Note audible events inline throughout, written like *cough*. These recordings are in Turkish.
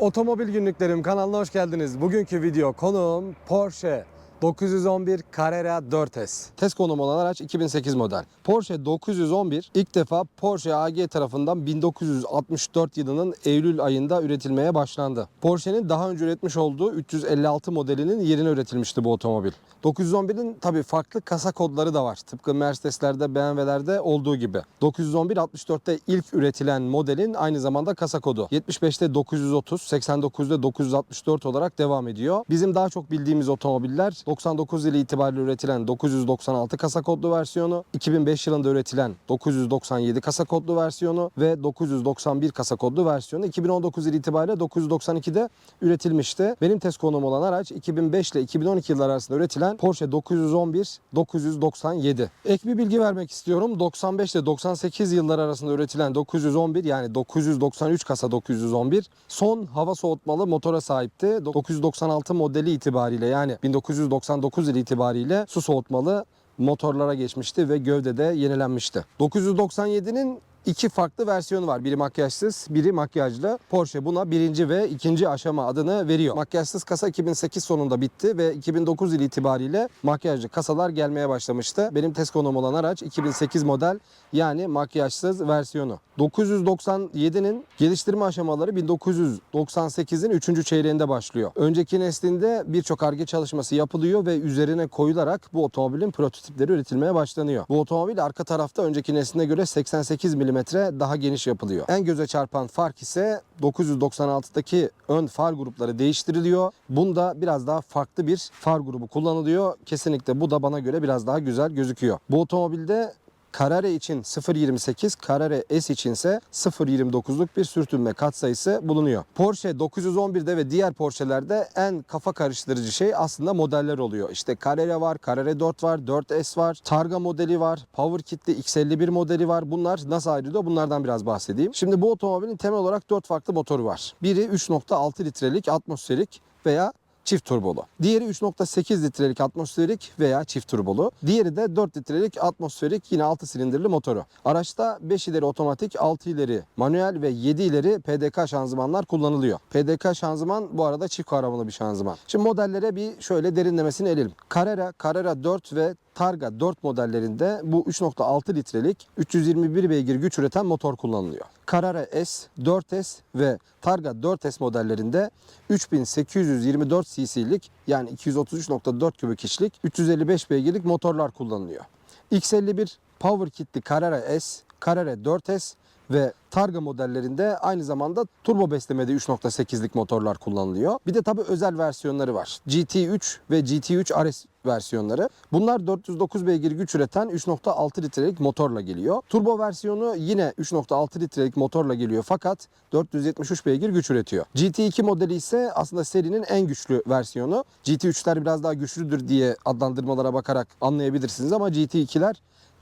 Otomobil Günlüklerim kanalına hoş geldiniz. Bugünkü video konuğum Porsche 911 Carrera 4S. Test konuğum olan araç 2008 model. Porsche 911 ilk defa Porsche AG tarafından 1964 yılının Eylül ayında üretilmeye başlandı. Porsche'nin daha önce üretmiş olduğu 356 modelinin yerine üretilmişti bu otomobil. 911'in tabii farklı kasa kodları da var. Tıpkı Mercedes'lerde, BMW'lerde olduğu gibi. 911 64'te ilk üretilen modelin aynı zamanda kasa kodu. 75'te 930, 89'da 964 olarak devam ediyor. Bizim daha çok bildiğimiz otomobiller 99 yılı itibariyle üretilen 996 kasa kodlu versiyonu, 2005 yılında üretilen 997 kasa kodlu versiyonu ve 991 kasa kodlu versiyonu 2019 yılı itibariyle 992'de üretilmişti. Benim test konum olan araç 2005 ile 2012 yılları arasında üretilen Porsche 911 997. Ek bir bilgi vermek istiyorum. 95 ile 98 yılları arasında üretilen 911 yani 993 kasa 911 son hava soğutmalı motora sahipti. 996 modeli itibariyle yani 1999 yılı itibariyle su soğutmalı motorlara geçmişti ve gövdede yenilenmişti. 997'nin iki farklı versiyonu var. Biri makyajsız, biri makyajlı. Porsche buna birinci ve ikinci aşama adını veriyor. Makyajsız kasa 2008 sonunda bitti ve 2009 yılı itibariyle makyajlı kasalar gelmeye başlamıştı. Benim test konum olan araç 2008 model yani makyajsız versiyonu. 997'nin geliştirme aşamaları 1998'in 3. çeyreğinde başlıyor. Önceki neslinde birçok arge çalışması yapılıyor ve üzerine koyularak bu otomobilin prototipleri üretilmeye başlanıyor. Bu otomobil arka tarafta önceki nesline göre 88 mm daha geniş yapılıyor. En göze çarpan fark ise 996'daki ön far grupları değiştiriliyor. Bunda biraz daha farklı bir far grubu kullanılıyor. Kesinlikle bu da bana göre biraz daha güzel gözüküyor. Bu otomobilde Carrera için 0.28, Carrera S için ise 0.29'luk bir sürtünme katsayısı bulunuyor. Porsche 911'de ve diğer Porsche'lerde en kafa karıştırıcı şey aslında modeller oluyor. İşte Carrera var, Carrera 4 var, 4S var, Targa modeli var, Power Kit'li X51 modeli var. Bunlar nasıl ayrılıyor? Bunlardan biraz bahsedeyim. Şimdi bu otomobilin temel olarak 4 farklı motoru var. Biri 3.6 litrelik atmosferik veya çift turbolu. Diğeri 3.8 litrelik atmosferik veya çift turbolu. Diğeri de 4 litrelik atmosferik yine 6 silindirli motoru. Araçta 5 ileri otomatik, 6 ileri manuel ve 7 ileri PDK şanzımanlar kullanılıyor. PDK şanzıman bu arada çift kavramalı bir şanzıman. Şimdi modellere bir şöyle derinlemesine elelim. Carrera, Carrera 4 ve Targa 4 modellerinde bu 3.6 litrelik 321 beygir güç üreten motor kullanılıyor. Carrera S, 4S ve Targa 4S modellerinde 3824 cc'lik yani 233.4 kübik içlik 355 beygirlik motorlar kullanılıyor. X51 Power Kit'li Carrera S, Carrera 4S ve Targa modellerinde aynı zamanda turbo beslemede 3.8'lik motorlar kullanılıyor. Bir de tabii özel versiyonları var. GT3 ve GT3 RS versiyonları. Bunlar 409 beygir güç üreten 3.6 litrelik motorla geliyor. Turbo versiyonu yine 3.6 litrelik motorla geliyor fakat 473 beygir güç üretiyor. GT2 modeli ise aslında serinin en güçlü versiyonu. GT3'ler biraz daha güçlüdür diye adlandırmalara bakarak anlayabilirsiniz ama GT2'ler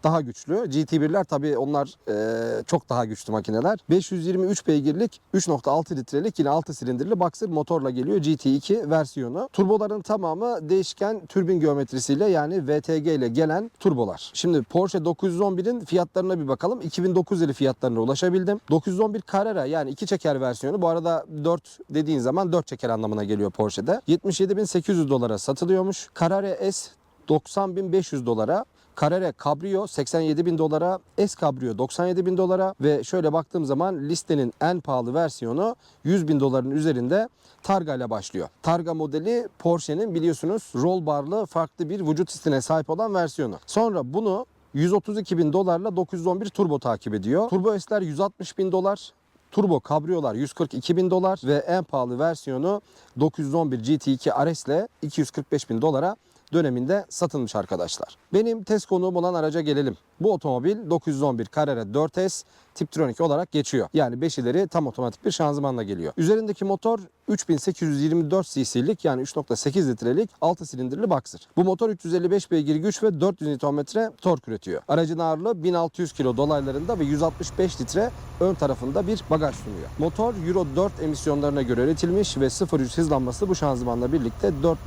daha güçlü. GT1'ler tabii onlar e, çok daha güçlü makineler. 523 beygirlik 3.6 litrelik yine 6 silindirli boxer motorla geliyor GT2 versiyonu. Turboların tamamı değişken türbin geometrisiyle yani VTG ile gelen turbolar. Şimdi Porsche 911'in fiyatlarına bir bakalım. 2009 yılı fiyatlarına ulaşabildim. 911 Carrera yani iki çeker versiyonu. Bu arada 4 dediğin zaman 4 çeker anlamına geliyor Porsche'de. 77.800 dolara satılıyormuş. Carrera S 90.500 dolara. Carrera Cabrio 87 bin dolara, S Cabrio 97 bin dolara ve şöyle baktığım zaman listenin en pahalı versiyonu 100 bin doların üzerinde Targa ile başlıyor. Targa modeli Porsche'nin biliyorsunuz roll barlı farklı bir vücut sistine sahip olan versiyonu. Sonra bunu 132 bin dolarla 911 turbo takip ediyor. Turbo S'ler 160 bin dolar, Turbo kabriyolar 142 bin dolar ve en pahalı versiyonu 911 GT2 RS ile 245 bin dolara döneminde satılmış arkadaşlar. Benim test konuğum olan araca gelelim. Bu otomobil 911 Carrera 4S Tiptronic olarak geçiyor. Yani 5 ileri tam otomatik bir şanzımanla geliyor. Üzerindeki motor 3824 cc'lik yani 3.8 litrelik 6 silindirli boxer. Bu motor 355 beygir güç ve 400 Nm tork üretiyor. Aracın ağırlığı 1600 kilo dolaylarında ve 165 litre ön tarafında bir bagaj sunuyor. Motor Euro 4 emisyonlarına göre üretilmiş ve 0-100 hızlanması bu şanzımanla birlikte 4.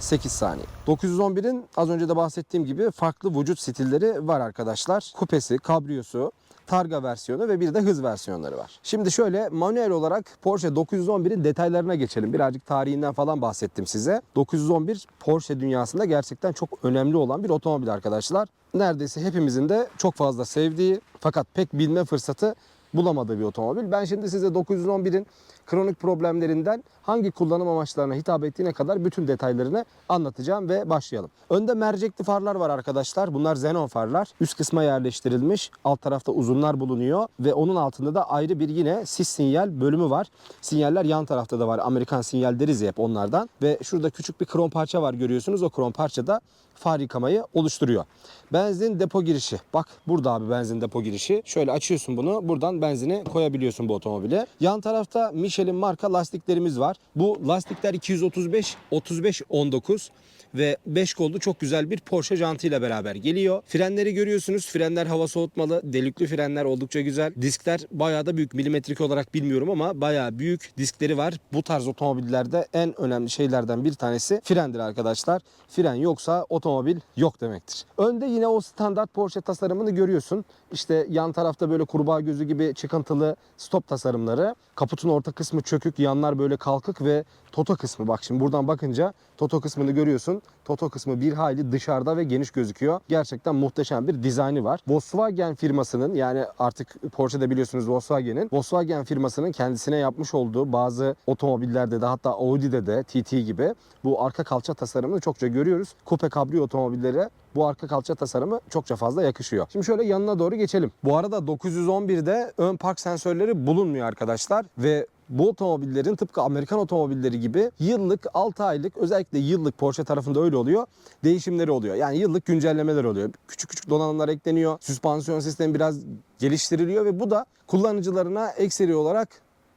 8 saniye. 911'in az önce de bahsettiğim gibi farklı vücut stilleri var arkadaşlar. Kupesi, kabriyosu, targa versiyonu ve bir de hız versiyonları var. Şimdi şöyle manuel olarak Porsche 911'in detaylarına geçelim. Birazcık tarihinden falan bahsettim size. 911 Porsche dünyasında gerçekten çok önemli olan bir otomobil arkadaşlar. Neredeyse hepimizin de çok fazla sevdiği fakat pek bilme fırsatı bulamadığı bir otomobil. Ben şimdi size 911'in kronik problemlerinden hangi kullanım amaçlarına hitap ettiğine kadar bütün detaylarını anlatacağım ve başlayalım. Önde mercekli farlar var arkadaşlar. Bunlar xenon farlar. Üst kısma yerleştirilmiş. Alt tarafta uzunlar bulunuyor ve onun altında da ayrı bir yine sis sinyal bölümü var. Sinyaller yan tarafta da var. Amerikan sinyal deriz ya hep onlardan. Ve şurada küçük bir krom parça var görüyorsunuz. O krom parça da far yıkamayı oluşturuyor. Benzin depo girişi. Bak burada abi benzin depo girişi. Şöyle açıyorsun bunu. Buradan benzini koyabiliyorsun bu otomobile. Yan tarafta Michelin marka lastiklerimiz var. Bu lastikler 235 35 19 ve 5 kollu çok güzel bir Porsche jantıyla beraber geliyor. Frenleri görüyorsunuz. Frenler hava soğutmalı. Delikli frenler oldukça güzel. Diskler bayağı da büyük. Milimetrik olarak bilmiyorum ama bayağı büyük diskleri var. Bu tarz otomobillerde en önemli şeylerden bir tanesi frendir arkadaşlar. Fren yoksa otomobil yok demektir. Önde yine o standart Porsche tasarımını görüyorsun. İşte yan tarafta böyle kurbağa gözü gibi çıkıntılı stop tasarımları. Kaputun orta kısmı çökük, yanlar böyle kalkık ve Toto kısmı bak şimdi buradan bakınca Toto kısmını görüyorsun. Toto kısmı bir hayli dışarıda ve geniş gözüküyor. Gerçekten muhteşem bir dizaynı var. Volkswagen firmasının yani artık Porsche'de biliyorsunuz Volkswagen'in Volkswagen firmasının kendisine yapmış olduğu bazı otomobillerde de hatta Audi'de de TT gibi bu arka kalça tasarımını çokça görüyoruz. Coupe cabrio otomobillere bu arka kalça tasarımı çokça fazla yakışıyor. Şimdi şöyle yanına doğru geçelim. Bu arada 911'de ön park sensörleri bulunmuyor arkadaşlar ve bu otomobillerin tıpkı Amerikan otomobilleri gibi yıllık 6 aylık özellikle yıllık Porsche tarafında öyle oluyor değişimleri oluyor. Yani yıllık güncellemeler oluyor. Küçük küçük donanımlar ekleniyor. Süspansiyon sistemi biraz geliştiriliyor ve bu da kullanıcılarına ekseri olarak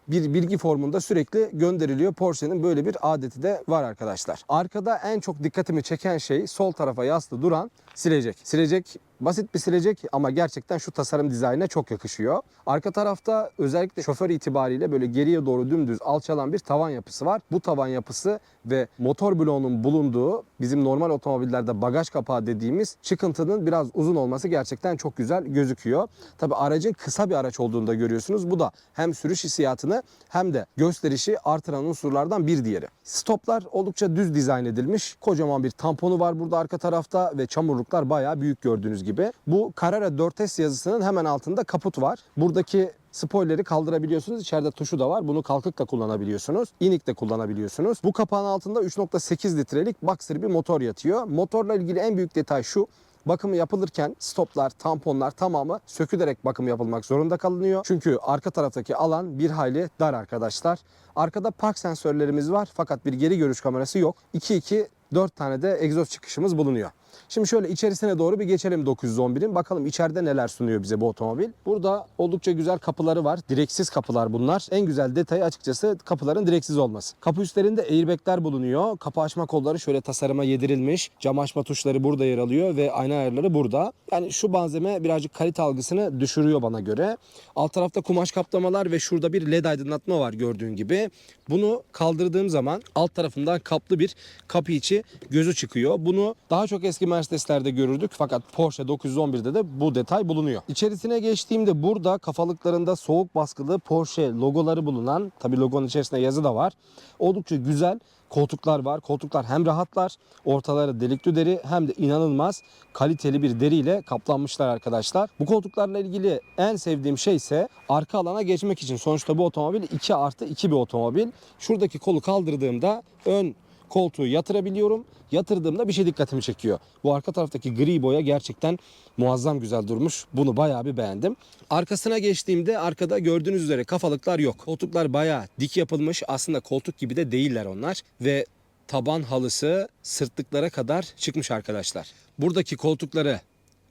bir bilgi formunda sürekli gönderiliyor. Porsche'nin böyle bir adeti de var arkadaşlar. Arkada en çok dikkatimi çeken şey sol tarafa yaslı duran silecek. Silecek basit bir silecek ama gerçekten şu tasarım dizaynına çok yakışıyor. Arka tarafta özellikle şoför itibariyle böyle geriye doğru dümdüz alçalan bir tavan yapısı var. Bu tavan yapısı ve motor bloğunun bulunduğu bizim normal otomobillerde bagaj kapağı dediğimiz çıkıntının biraz uzun olması gerçekten çok güzel gözüküyor. Tabi aracın kısa bir araç olduğunu da görüyorsunuz. Bu da hem sürüş hissiyatını hem de gösterişi artıran unsurlardan bir diğeri. Stoplar oldukça düz dizayn edilmiş. Kocaman bir tamponu var burada arka tarafta ve çamurluklar bayağı büyük gördüğünüz gibi. Bu Carrera 4S yazısının hemen altında kaput var. Buradaki Spoiler'i kaldırabiliyorsunuz. İçeride tuşu da var. Bunu kalkık da kullanabiliyorsunuz. İnik de kullanabiliyorsunuz. Bu kapağın altında 3.8 litrelik Boxer bir motor yatıyor. Motorla ilgili en büyük detay şu. Bakımı yapılırken stoplar, tamponlar tamamı sökülerek bakım yapılmak zorunda kalınıyor. Çünkü arka taraftaki alan bir hayli dar arkadaşlar. Arkada park sensörlerimiz var fakat bir geri görüş kamerası yok. 2.2 4 tane de egzoz çıkışımız bulunuyor. Şimdi şöyle içerisine doğru bir geçelim 911'in. Bakalım içeride neler sunuyor bize bu otomobil. Burada oldukça güzel kapıları var. Direksiz kapılar bunlar. En güzel detayı açıkçası kapıların direksiz olması. Kapı üstlerinde airbagler bulunuyor. Kapı açma kolları şöyle tasarıma yedirilmiş. Cam açma tuşları burada yer alıyor ve ayna ayarları burada. Yani şu malzeme birazcık kalite algısını düşürüyor bana göre. Alt tarafta kumaş kaplamalar ve şurada bir led aydınlatma var gördüğün gibi. Bunu kaldırdığım zaman alt tarafından kaplı bir kapı içi gözü çıkıyor. Bunu daha çok eski Mercedes'lerde görürdük fakat Porsche 911'de de bu detay bulunuyor. İçerisine geçtiğimde burada kafalıklarında soğuk baskılı Porsche logoları bulunan tabi logonun içerisinde yazı da var. Oldukça güzel koltuklar var. Koltuklar hem rahatlar, ortaları delikli deri hem de inanılmaz kaliteli bir deriyle kaplanmışlar arkadaşlar. Bu koltuklarla ilgili en sevdiğim şey ise arka alana geçmek için. Sonuçta bu otomobil 2 artı 2 bir otomobil. Şuradaki kolu kaldırdığımda ön koltuğu yatırabiliyorum. Yatırdığımda bir şey dikkatimi çekiyor. Bu arka taraftaki gri boya gerçekten muazzam güzel durmuş. Bunu bayağı bir beğendim. Arkasına geçtiğimde arkada gördüğünüz üzere kafalıklar yok. Koltuklar bayağı dik yapılmış. Aslında koltuk gibi de değiller onlar. Ve taban halısı sırtlıklara kadar çıkmış arkadaşlar. Buradaki koltukları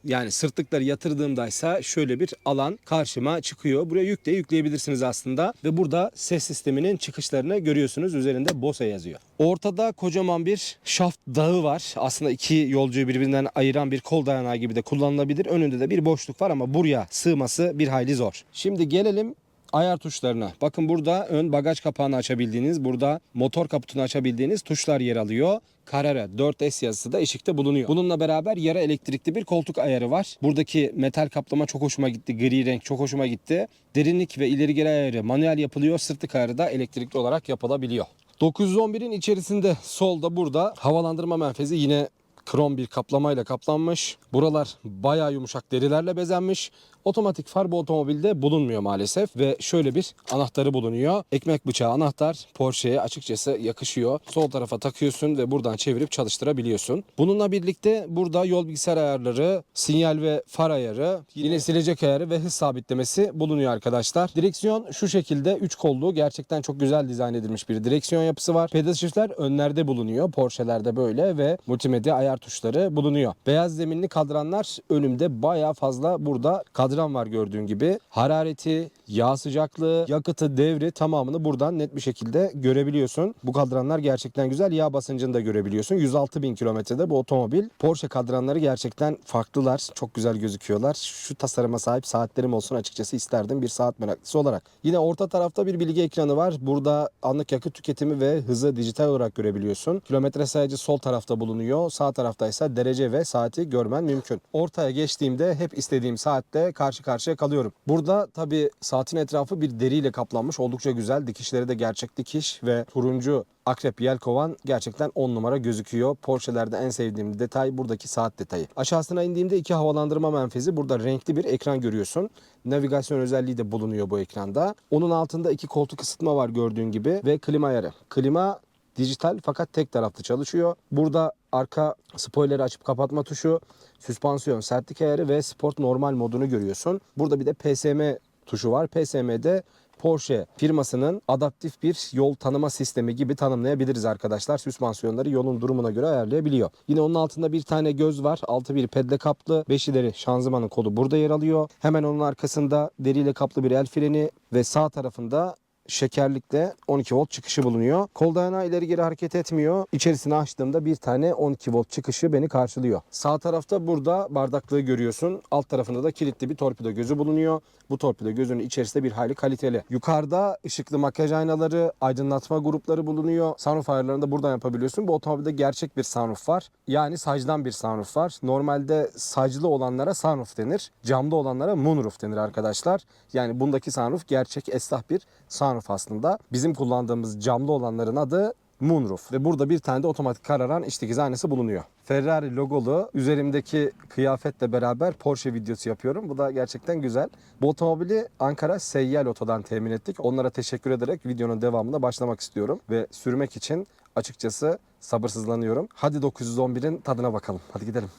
yani sırtlıkları yatırdığımdaysa şöyle bir alan karşıma çıkıyor. Buraya yük de yükleyebilirsiniz aslında. Ve burada ses sisteminin çıkışlarını görüyorsunuz. Üzerinde Bose yazıyor. Ortada kocaman bir şaft dağı var. Aslında iki yolcuyu birbirinden ayıran bir kol dayanağı gibi de kullanılabilir. Önünde de bir boşluk var ama buraya sığması bir hayli zor. Şimdi gelelim ayar tuşlarına. Bakın burada ön bagaj kapağını açabildiğiniz, burada motor kaputunu açabildiğiniz tuşlar yer alıyor. Carrera 4S yazısı da eşikte bulunuyor. Bununla beraber yarı elektrikli bir koltuk ayarı var. Buradaki metal kaplama çok hoşuma gitti. Gri renk çok hoşuma gitti. Derinlik ve ileri geri ayarı manuel yapılıyor. Sırtlık ayarı da elektrikli olarak yapılabiliyor. 911'in içerisinde solda burada havalandırma menfezi yine krom bir kaplamayla kaplanmış. Buralar bayağı yumuşak derilerle bezenmiş. Otomatik far bu otomobilde bulunmuyor maalesef ve şöyle bir anahtarı bulunuyor. Ekmek bıçağı anahtar Porsche'ye açıkçası yakışıyor. Sol tarafa takıyorsun ve buradan çevirip çalıştırabiliyorsun. Bununla birlikte burada yol bilgisayar ayarları, sinyal ve far ayarı, yine silecek ayarı ve hız sabitlemesi bulunuyor arkadaşlar. Direksiyon şu şekilde 3 kollu gerçekten çok güzel dizayn edilmiş bir direksiyon yapısı var. Pedal shift'ler önlerde bulunuyor. Porsche'lerde böyle ve multimedya ayar tuşları bulunuyor. Beyaz zeminli kadranlar önümde bayağı fazla burada kadran var gördüğün gibi. Harareti, yağ sıcaklığı, yakıtı, devri tamamını buradan net bir şekilde görebiliyorsun. Bu kadranlar gerçekten güzel. Yağ basıncını da görebiliyorsun. 106 bin kilometrede bu otomobil. Porsche kadranları gerçekten farklılar. Çok güzel gözüküyorlar. Şu tasarıma sahip saatlerim olsun açıkçası isterdim bir saat meraklısı olarak. Yine orta tarafta bir bilgi ekranı var. Burada anlık yakıt tüketimi ve hızı dijital olarak görebiliyorsun. Kilometre sayacı sol tarafta bulunuyor. Sağ tarafta ise derece ve saati görmen mümkün. Ortaya geçtiğimde hep istediğim saatte karşı karşıya kalıyorum. Burada tabii saatin etrafı bir deriyle kaplanmış. Oldukça güzel. Dikişleri de gerçek dikiş ve turuncu akrep yelkovan gerçekten 10 numara gözüküyor. Porsche'lerde en sevdiğim detay buradaki saat detayı. Aşağısına indiğimde iki havalandırma menfezi. Burada renkli bir ekran görüyorsun. Navigasyon özelliği de bulunuyor bu ekranda. Onun altında iki koltuk ısıtma var gördüğün gibi ve klima ayarı. Klima dijital fakat tek taraflı çalışıyor. Burada arka spoileri açıp kapatma tuşu, süspansiyon sertlik ayarı ve sport normal modunu görüyorsun. Burada bir de PSM tuşu var. PSM'de Porsche firmasının adaptif bir yol tanıma sistemi gibi tanımlayabiliriz arkadaşlar. Süspansiyonları yolun durumuna göre ayarlayabiliyor. Yine onun altında bir tane göz var. Altı bir pedle kaplı. Beş ileri şanzımanın kolu burada yer alıyor. Hemen onun arkasında deriyle kaplı bir el freni ve sağ tarafında şekerlikte 12 volt çıkışı bulunuyor. Kol dayanağı ileri geri hareket etmiyor. İçerisini açtığımda bir tane 12 volt çıkışı beni karşılıyor. Sağ tarafta burada bardaklığı görüyorsun. Alt tarafında da kilitli bir torpido gözü bulunuyor. Bu torpido gözünün içerisinde bir hayli kaliteli. Yukarıda ışıklı makyaj aynaları, aydınlatma grupları bulunuyor. Sunroof ayarlarını da buradan yapabiliyorsun. Bu otomobilde gerçek bir sunroof var. Yani sacdan bir sunroof var. Normalde saclı olanlara sunroof denir. Camda olanlara moonroof denir arkadaşlar. Yani bundaki sunroof gerçek esnaf bir sunroof aslında. Bizim kullandığımız camlı olanların adı moonroof. Ve burada bir tane de otomatik kararan iç dikiz aynası bulunuyor. Ferrari logolu üzerimdeki kıyafetle beraber Porsche videosu yapıyorum. Bu da gerçekten güzel. Bu otomobili Ankara Seyyal Oto'dan temin ettik. Onlara teşekkür ederek videonun devamına başlamak istiyorum. Ve sürmek için açıkçası sabırsızlanıyorum. Hadi 911'in tadına bakalım. Hadi gidelim.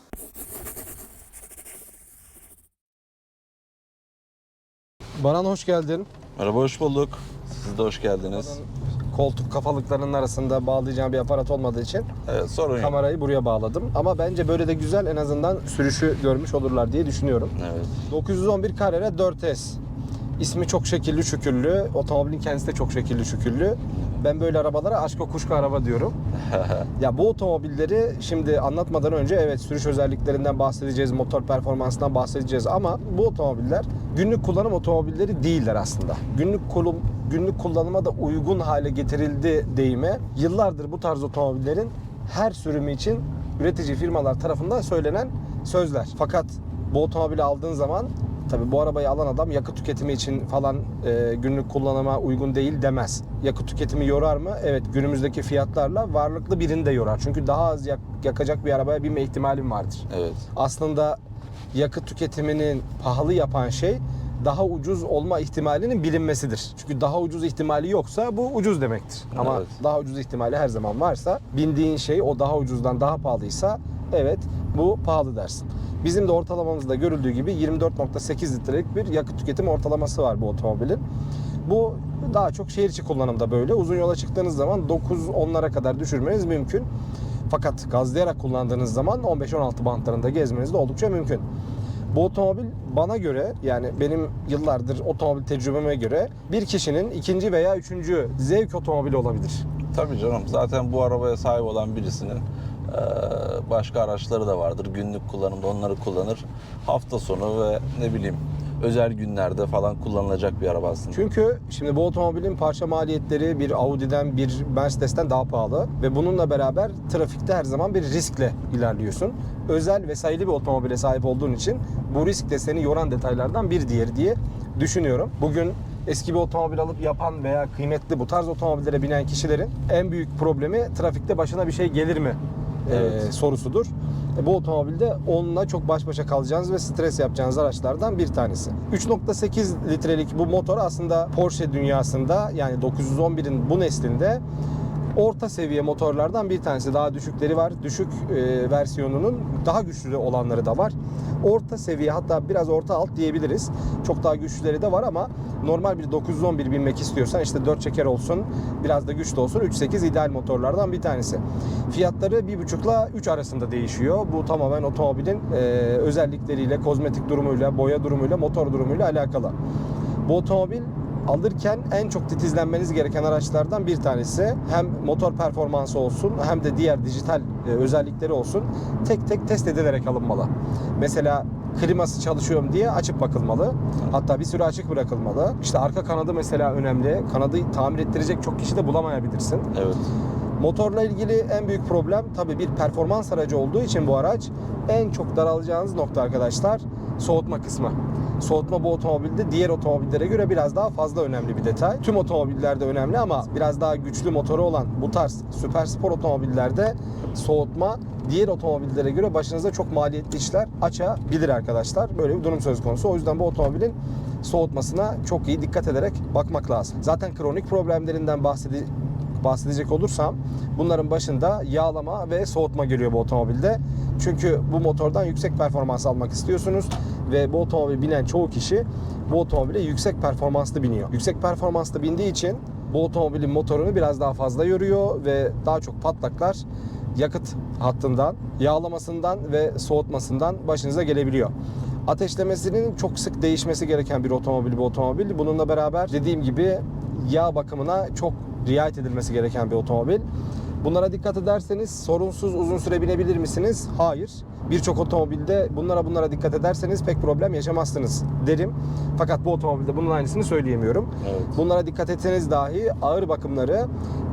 Baran hoş geldin. Merhaba, hoş bulduk. Siz de hoş geldiniz. Koltuk kafalıklarının arasında bağlayacağım bir aparat olmadığı için Evet, sorun yok. kamerayı buraya bağladım. Ama bence böyle de güzel en azından sürüşü görmüş olurlar diye düşünüyorum. Evet. 911 Carrera 4S. İsmi çok şekilli şükürlü. Otomobilin kendisi de çok şekilli şükürlü. Ben böyle arabalara aşk kuşku araba diyorum. *laughs* ya bu otomobilleri şimdi anlatmadan önce evet sürüş özelliklerinden bahsedeceğiz, motor performansından bahsedeceğiz ama bu otomobiller günlük kullanım otomobilleri değiller aslında. Günlük kulum, günlük kullanıma da uygun hale getirildi deyime yıllardır bu tarz otomobillerin her sürümü için üretici firmalar tarafından söylenen sözler. Fakat bu otomobili aldığın zaman Tabi bu arabayı alan adam yakıt tüketimi için falan e, günlük kullanıma uygun değil demez. Yakıt tüketimi yorar mı? Evet günümüzdeki fiyatlarla varlıklı birini de yorar. Çünkü daha az yak- yakacak bir arabaya binme ihtimalim vardır. Evet. Aslında yakıt tüketiminin pahalı yapan şey daha ucuz olma ihtimalinin bilinmesidir. Çünkü daha ucuz ihtimali yoksa bu ucuz demektir. Ama Evet. daha ucuz ihtimali her zaman varsa bindiğin şey o daha ucuzdan daha pahalıysa evet bu pahalı dersin. Bizim de ortalamamızda görüldüğü gibi 24.8 litrelik bir yakıt tüketim ortalaması var bu otomobilin. Bu daha çok şehir içi kullanımda böyle. Uzun yola çıktığınız zaman 9-10'lara kadar düşürmeniz mümkün. Fakat gazlayarak kullandığınız zaman 15-16 bantlarında gezmeniz de oldukça mümkün. Bu otomobil bana göre yani benim yıllardır otomobil tecrübeme göre bir kişinin ikinci veya üçüncü zevk otomobili olabilir. Tabii canım. Zaten bu arabaya sahip olan birisinin başka araçları da vardır. Günlük kullanımda onları kullanır. Hafta sonu ve ne bileyim özel günlerde falan kullanılacak bir araba aslında. Çünkü şimdi bu otomobilin parça maliyetleri bir Audi'den bir Mercedes'ten daha pahalı ve bununla beraber trafikte her zaman bir riskle ilerliyorsun. Özel ve sayılı bir otomobile sahip olduğun için bu risk de seni yoran detaylardan bir diğeri diye düşünüyorum. Bugün eski bir otomobil alıp yapan veya kıymetli bu tarz otomobillere binen kişilerin en büyük problemi trafikte başına bir şey gelir mi Evet. e, sorusudur. E, bu otomobilde onunla çok baş başa kalacağınız ve stres yapacağınız araçlardan bir tanesi. 3.8 litrelik bu motor aslında Porsche dünyasında yani 911'in bu neslinde orta seviye motorlardan bir tanesi. Daha düşükleri var. Düşük e, versiyonunun daha güçlü olanları da var. Orta seviye hatta biraz orta alt diyebiliriz. Çok daha güçlüleri de var ama normal bir 911 binmek istiyorsan işte 4 çeker olsun, biraz da güçlü olsun. 3.8 ideal motorlardan bir tanesi. Fiyatları 1.5 ile 3 arasında değişiyor. Bu tamamen otomobilin e, özellikleriyle, kozmetik durumuyla, boya durumuyla, motor durumuyla alakalı. Bu otomobil alırken en çok titizlenmeniz gereken araçlardan bir tanesi. Hem motor performansı olsun hem de diğer dijital e, özellikleri olsun tek tek test edilerek alınmalı. Mesela kliması çalışıyor mu diye açıp bakılmalı. Hatta bir süre açık bırakılmalı. İşte arka kanadı mesela önemli. Kanadı tamir ettirecek çok kişi de bulamayabilirsin. Evet. Motorla ilgili en büyük problem tabii bir performans aracı olduğu için bu araç en çok daralacağınız nokta arkadaşlar soğutma kısmı. Soğutma bu otomobilde diğer otomobillere göre biraz daha fazla önemli bir detay. Tüm otomobillerde önemli ama biraz daha güçlü motoru olan bu tarz süper spor otomobillerde soğutma diğer otomobillere göre başınıza çok maliyetli işler açabilir arkadaşlar. Böyle bir durum söz konusu. O yüzden bu otomobilin soğutmasına çok iyi dikkat ederek bakmak lazım. Zaten kronik problemlerinden bahsedi bahsedecek olursam bunların başında yağlama ve soğutma geliyor bu otomobilde. Çünkü bu motordan yüksek performans almak istiyorsunuz ve bu otomobil binen çoğu kişi bu otomobile yüksek performanslı biniyor. Yüksek performanslı bindiği için bu otomobilin motorunu biraz daha fazla yoruyor ve daha çok patlaklar yakıt hattından, yağlamasından ve soğutmasından başınıza gelebiliyor. Ateşlemesinin çok sık değişmesi gereken bir otomobil bu otomobil. Bununla beraber dediğim gibi yağ bakımına çok riayet edilmesi gereken bir otomobil. Bunlara dikkat ederseniz sorunsuz uzun süre binebilir misiniz? Hayır. Birçok otomobilde bunlara bunlara dikkat ederseniz pek problem yaşamazsınız derim. Fakat bu otomobilde bunun aynısını söyleyemiyorum. Evet. Bunlara dikkat etseniz dahi ağır bakımları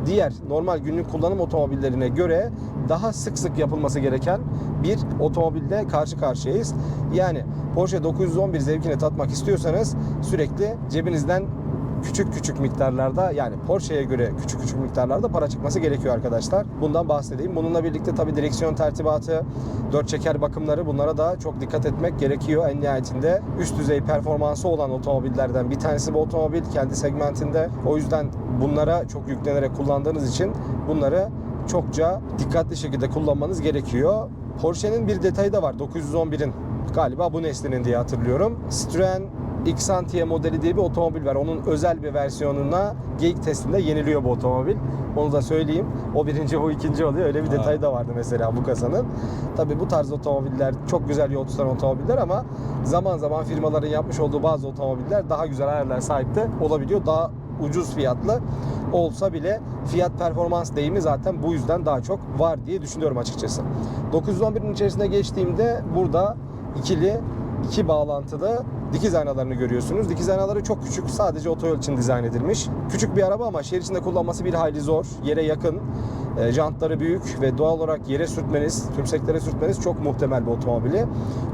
diğer normal günlük kullanım otomobillerine göre daha sık sık yapılması gereken bir otomobilde karşı karşıyayız. Yani Porsche 911 zevkini tatmak istiyorsanız sürekli cebinizden küçük küçük miktarlarda yani Porsche'ye göre küçük küçük miktarlarda para çıkması gerekiyor arkadaşlar. Bundan bahsedeyim. Bununla birlikte tabi direksiyon tertibatı, dört çeker bakımları bunlara da çok dikkat etmek gerekiyor. En nihayetinde üst düzey performansı olan otomobillerden bir tanesi bu otomobil kendi segmentinde. O yüzden bunlara çok yüklenerek kullandığınız için bunları çokça dikkatli şekilde kullanmanız gerekiyor. Porsche'nin bir detayı da var 911'in galiba bu neslinin diye hatırlıyorum. Citroen Xantia modeli diye bir otomobil var. Onun özel bir versiyonuna geyik testinde yeniliyor bu otomobil. Onu da söyleyeyim. O birinci, o ikinci oluyor. Öyle bir Ha. detay da vardı mesela bu kasanın. Tabii bu tarz otomobiller çok güzel yol tutan otomobiller ama zaman zaman firmaların yapmış olduğu bazı otomobiller daha güzel ayarlar sahip de olabiliyor. Daha ucuz fiyatlı olsa bile fiyat performans deyimi zaten bu yüzden daha çok var diye düşünüyorum açıkçası. 911'in içerisine geçtiğimde burada ikili iki bağlantılı dikiz aynalarını görüyorsunuz. Dikiz aynaları çok küçük. Sadece otoyol için dizayn edilmiş. Küçük bir araba ama şehir içinde kullanması bir hayli zor. Yere yakın. E, jantları büyük ve doğal olarak yere sürtmeniz, tümseklere sürtmeniz çok muhtemel bu otomobili.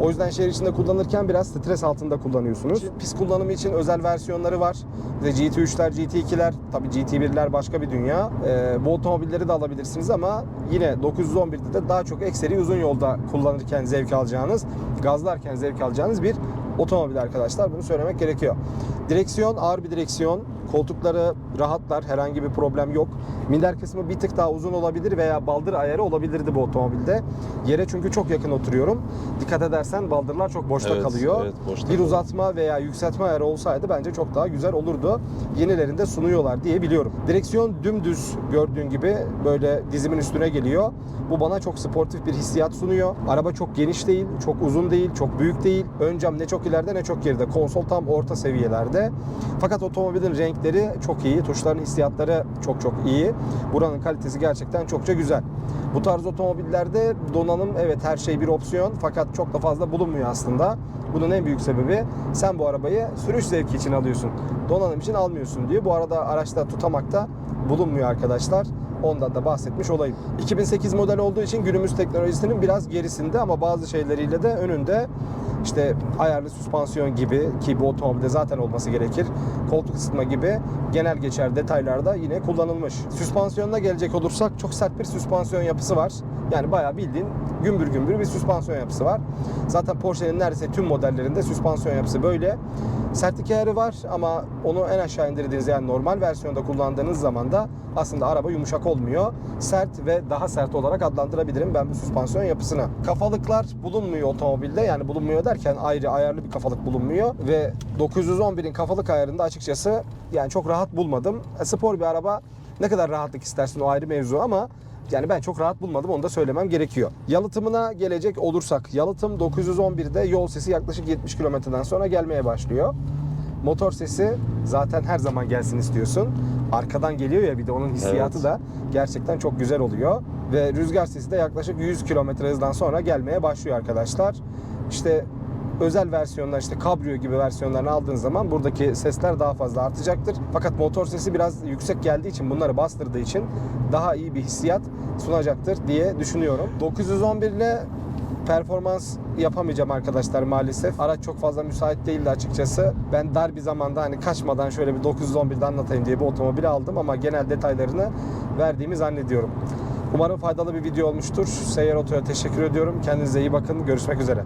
O yüzden şehir içinde kullanırken biraz stres altında kullanıyorsunuz. Pis kullanımı için özel versiyonları var. İşte GT3'ler, GT2'ler, tabii GT1'ler başka bir dünya. E, bu otomobilleri de alabilirsiniz ama yine 911'de de daha çok ekseri uzun yolda kullanırken zevk alacağınız, gazlarken zevk alacağınız bir otomobil arkadaşlar. Bunu söylemek gerekiyor. Direksiyon ağır bir direksiyon. Koltukları rahatlar. Herhangi bir problem yok. Minder kısmı bir tık daha uzun olabilir veya baldır ayarı olabilirdi bu otomobilde. Yere çünkü çok yakın oturuyorum. Dikkat edersen baldırlar çok boşta Evet, kalıyor. evet, boşta bir kalıyor. uzatma veya yükseltme ayarı olsaydı bence çok daha güzel olurdu. Yenilerinde sunuyorlar diye biliyorum. Direksiyon dümdüz gördüğün gibi böyle dizimin üstüne geliyor. Bu bana çok sportif bir hissiyat sunuyor. Araba çok geniş değil, çok uzun değil, çok büyük değil. Ön cam ne çok çok ileride ne çok geride. Konsol tam orta seviyelerde. Fakat otomobilin renkleri çok iyi. Tuşların hissiyatları çok çok iyi. Buranın kalitesi gerçekten çokça güzel. Bu tarz otomobillerde donanım evet her şey bir opsiyon fakat çok da fazla bulunmuyor aslında. Bunun en büyük sebebi sen bu arabayı sürüş zevki için alıyorsun. Donanım için almıyorsun diye. Bu arada araçta tutamakta bulunmuyor arkadaşlar. Ondan da bahsetmiş olayım. 2008 model olduğu için günümüz teknolojisinin biraz gerisinde ama bazı şeyleriyle de önünde. İşte ayarlı süspansiyon gibi ki bu otomobilde zaten olması gerekir. Koltuk ısıtma gibi genel geçer detaylarda yine kullanılmış. Süspansiyonuna gelecek olursak çok sert bir süspansiyon yapısı var. Yani bayağı bildiğin gümbür gümbür bir süspansiyon yapısı var. Zaten Porsche'nin neredeyse tüm modellerinde süspansiyon yapısı böyle. Sertlik ayarı var ama onu en aşağı indirdiğiniz yani normal versiyonda kullandığınız zaman da aslında araba yumuşak olmuyor. Sert ve daha sert olarak adlandırabilirim ben bu süspansiyon yapısını. Kafalıklar bulunmuyor otomobilde. Yani bulunmuyor derken ayrı ayarlı bir kafalık bulunmuyor ve 911'in kafalık ayarında açıkçası yani çok rahat bulmadım. E, spor bir araba ne kadar rahatlık istersin o ayrı mevzu ama yani ben çok rahat bulmadım onu da söylemem gerekiyor. Yalıtımına gelecek olursak yalıtım 911'de yol sesi yaklaşık 70 kilometreden sonra gelmeye başlıyor. Motor sesi zaten her zaman gelsin istiyorsun. Arkadan geliyor ya bir de onun hissiyatı Evet. da gerçekten çok güzel oluyor. Ve rüzgar sesi de yaklaşık 100 kilometre hızdan sonra gelmeye başlıyor arkadaşlar. İşte özel versiyonlar işte kabrio gibi versiyonlarını aldığın zaman buradaki sesler daha fazla artacaktır. Fakat motor sesi biraz yüksek geldiği için bunları bastırdığı için daha iyi bir hissiyat sunacaktır diye düşünüyorum. 911 ile performans yapamayacağım arkadaşlar maalesef. Araç çok fazla müsait değildi açıkçası. Ben dar bir zamanda hani kaçmadan şöyle bir 911'de anlatayım diye bu otomobili aldım ama genel detaylarını verdiğimi zannediyorum. Umarım faydalı bir video olmuştur. Seyyar Oto'ya teşekkür ediyorum. Kendinize iyi bakın. Görüşmek üzere.